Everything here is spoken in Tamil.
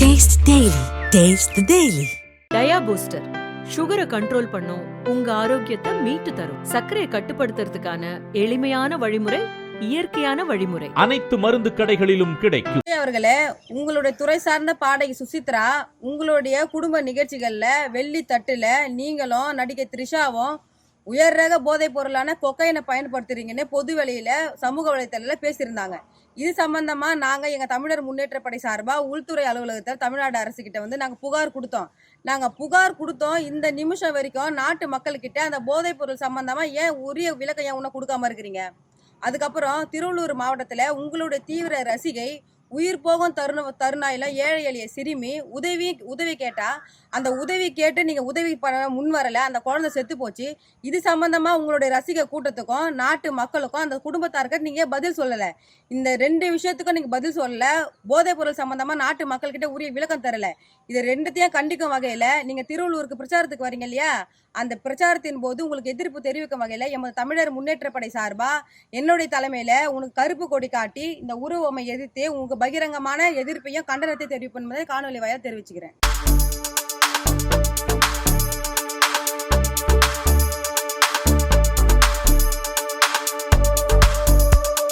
Taste the Daily. Taste the Daily. Dia booster சுகரை கண்ட்ரோல் பண்ணும் உங்க ஆரோக்கியத்தை மீட்டு தரும் சர்க்கரையை கட்டுப்படுத்துறதுக்கான எளிமையான வழிமுறை இயற்கையான வழிமுறை அனைத்து மருந்து கடைகளிலும் கிடைக்கும் அவர்களே உங்களுடைய துறை சார்ந்த பாடகி சுசித்ரா உங்களுடைய குடும்ப நிகழ்ச்சிகள்ல வெள்ளி தட்டுல நீங்களும் நடிகை த்ரிஷாவும் உயர் ரக போதைப் பொருளான கொக்கைனை பயன்படுத்துறீங்கன்னு பொது வெளியில சமூக வலைத்தளத்துல பேசியிருந்தாங்க. இது சம்பந்தமா நாங்க எங்க தமிழர் முன்னேற்ற படை சார்பா உள்துறை அலுவலகத்தில் தமிழ்நாடு அரசு கிட்ட வந்து நாங்க புகார் கொடுத்தோம். நாங்க புகார் கொடுத்தோம். இந்த நிமிஷம் வரைக்கும் நாட்டு மக்கள்கிட்ட அந்த போதைப் பொருள் சம்பந்தமா ஏன் உரிய விளக்கம் ஏன் உன்னை கொடுக்காம இருக்கிறீங்க? அதுக்கப்புறம் திருவள்ளூர் மாவட்டத்தில் உங்களுடைய தீவிர ரசிகை உயிர் போகும் தருண தருணாயில ஏழை எளிய சிறுமி உதவி உதவி கேட்டா அந்த உதவி கேட்டு நீங்க உதவி பண்ண முன் வரல அந்த குழந்தை செத்து போச்சு. இது சம்பந்தமா உங்களுடைய ரசிக கூட்டத்துக்கும் நாட்டு மக்களுக்கும் அந்த குடும்பத்தாருக்கு நீங்க பதில் சொல்லல. இந்த ரெண்டு விஷயத்துக்கும் நீங்க பதில் சொல்லல. போதைப் பொருள் சம்பந்தமா நாட்டு மக்கள்கிட்ட உரிய விளக்கம் தரல. இது ரெண்டுத்தையும் கண்டிக்கும் வகையில நீங்க திருவள்ளூருக்கு பிரச்சாரத்துக்கு வரீங்க இல்லையா? அந்த பிரச்சாரத்தின் போது உங்களுக்கு எதிர்ப்பு தெரிவிக்கும் வகையில எமது தமிழர் முன்னேற்ற படை சார்பா என்னுடைய தலைமையில உனக்கு கருப்பு கொடி காட்டி இந்த உருவமை எதிர்த்து உங்க பகிரங்கமான எதிர்ப்பையும் கண்டனத்தை தெரிவிப்பதை என்பதை காணொலி வாயிலாக தெரிவிச்சுக்கிறேன்.